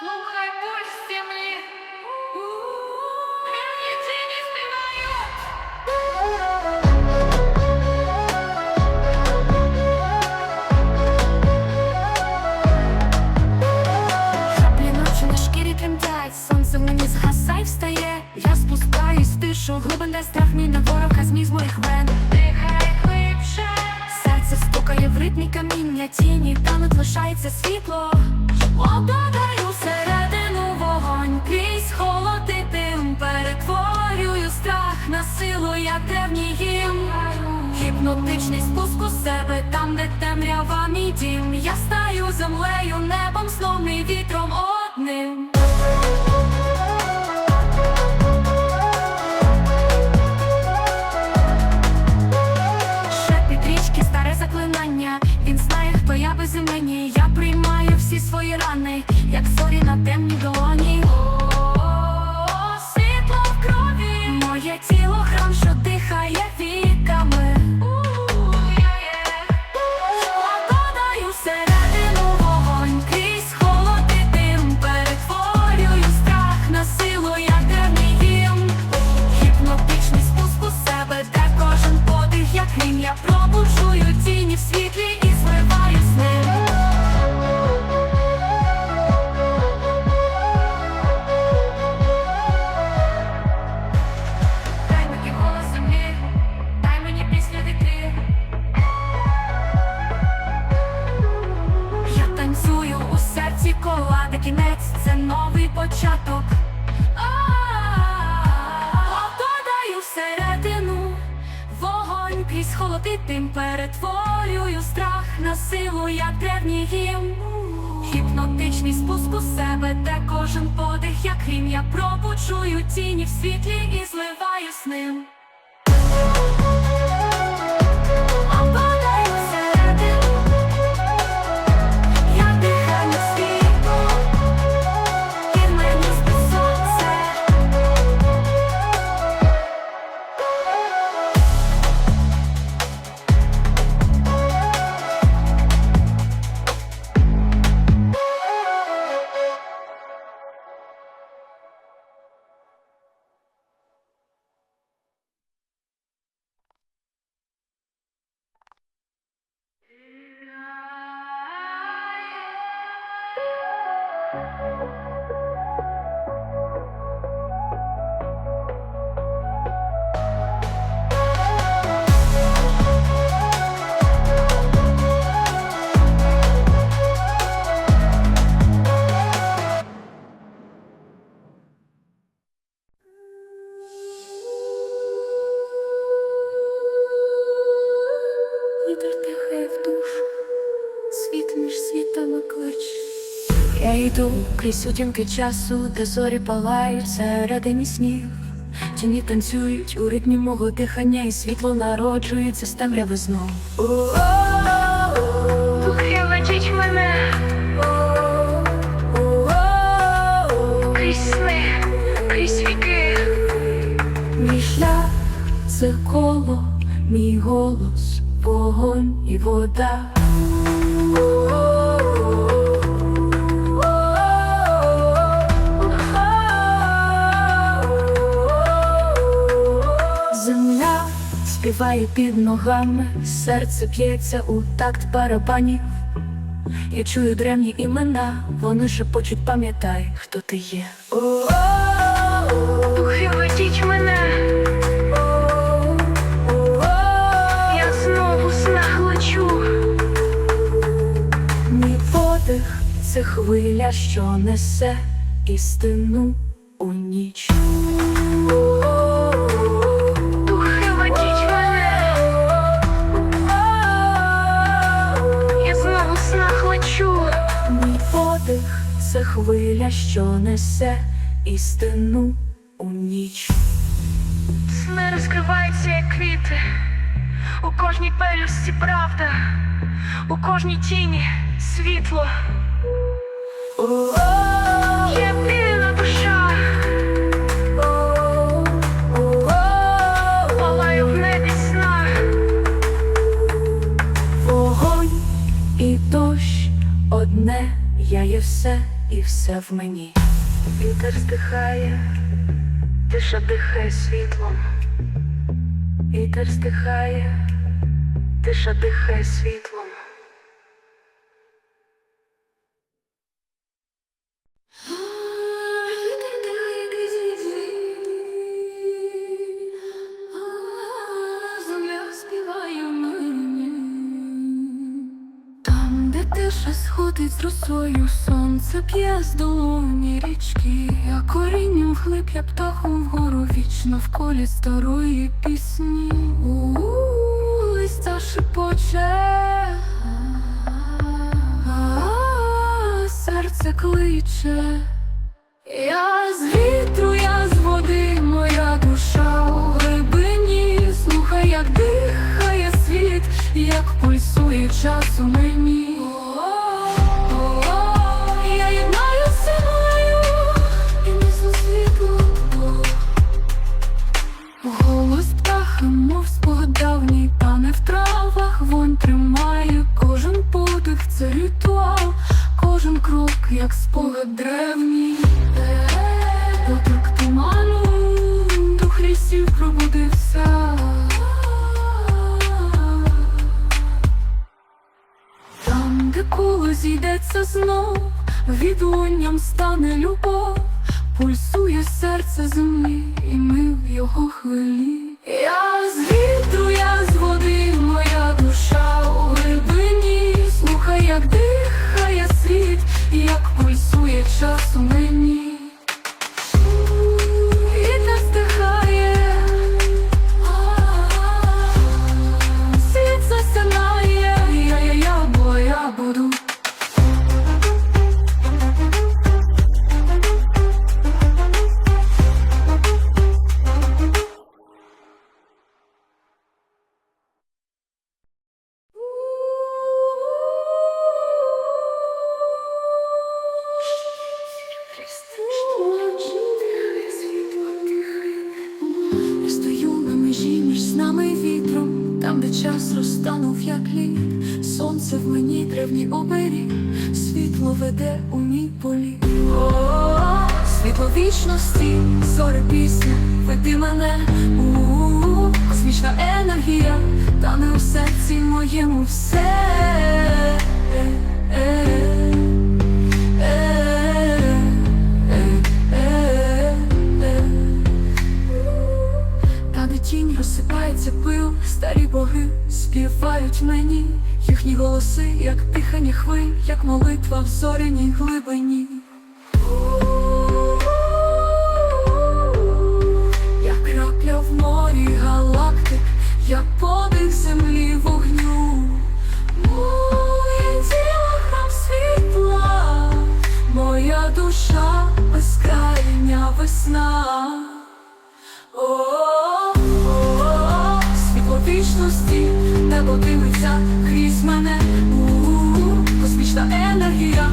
Слухай пульс землі. Сонце мені згасай встає. Я спускаюсь тишу, глибин де страх мій на ворога зміг з моїх вен. Стукає каміння, тіні, там лишається світло. Обдадаю середину вогонь, крізь холоди тим перетворюю страх на силу, я древній гімн. Гіпнотичний спуск у себе, там, де темрява мій дім. Я стаю землею, небом, сном і вітром холоди тим перетворюю страх на силу, як древній гімн. Гіпнотичний спуск у себе, де кожен подих, як грім Я пробуджую тіні в світлі і зливаю з ним. Йду крізь утімки часу, де зорі палають всередині снів. Тіні танцюють у ритмі мого дихання, і світло народжується з темряви знов. Духи мене крізь сни, крізь віки. Мій шлях це коло, мій голос, вогонь і вода. Земля співає під ногами, серце б'ється у такт барабанів. Я чую древні імена, вони шепочуть, пам'ятай, хто ти є. Духи ведіть мене. Я знову в снах лечу. Мій подих це хвиля, що несе істину у ніч. Подих це хвиля, що несе істину у ніч. Сни розкриваються, як квіти. У кожній пелюсті правда, у кожній тіні світло. Є все в мені. Вітер стихає, тиша дихає світлом. Вітер стихає, тиша дихає світлом. Тиша сходить з росою, сонце п'є з долоні річки, я корінням вглиб, я птахом вгору вічно в колі старої пісні. У листя шепоче, а серце кличе. Я з вітру, я з води, ритуал, кожен крок, як спогад древній. Доторк туману, дух лісів пробудився. Там, де коло зійдеться знов, відлунням стане любов, пульсує серце землі, і ми в його хвилі. Там, де час розтанув, як лід, сонце в мені древній оберіг, світло веде у мій полі. О, світло вічності, зори пісня, веди мене у космічна енергія, та не у серці моєму все. Та співають мені, їхні голоси, як дихання хвиль, як молитва в зоряній глибині. Я крапля в морі галактик, я подих землі вогню. Моє тіло світла, моя душа безкрайня весна. Небо дивиться крізь мене. У-у-у, Космічна енергія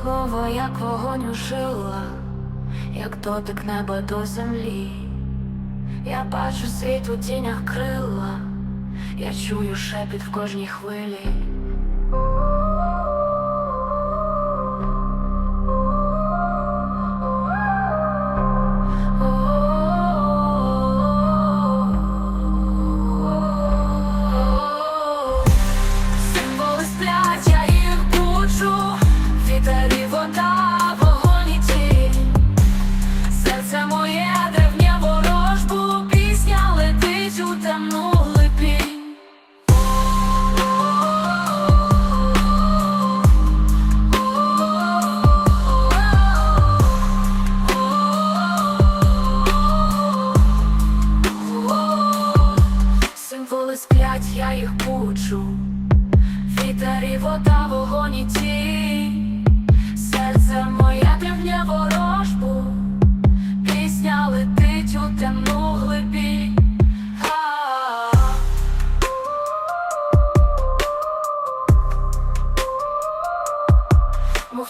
Слово, як вогонь у жила, як дотик неба до землі. Я бачу світ у тінях крила, я чую шепіт в кожній хвилі.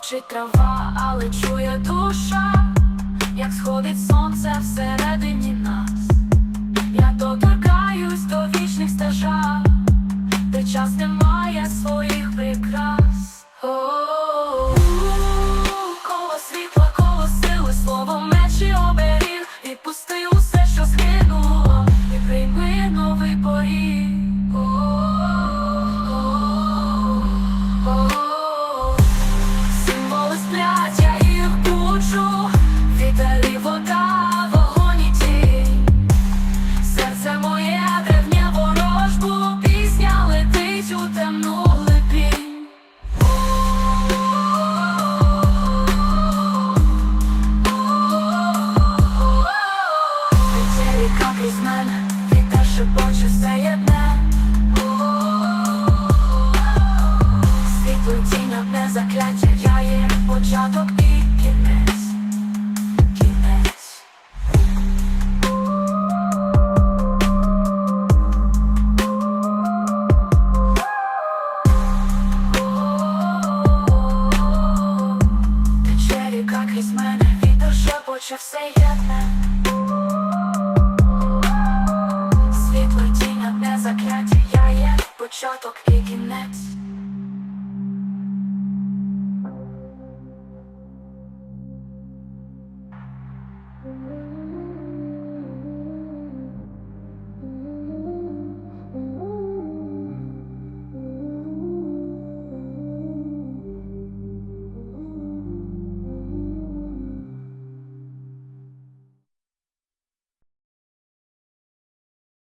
шепчить трава, але чує душа, як сходить сонце всередині нас. Я доторкаюсь до вічних стежа, де час не має своїх прикрас. Коло світла, коло сили, слово меч і оберіг відпустив.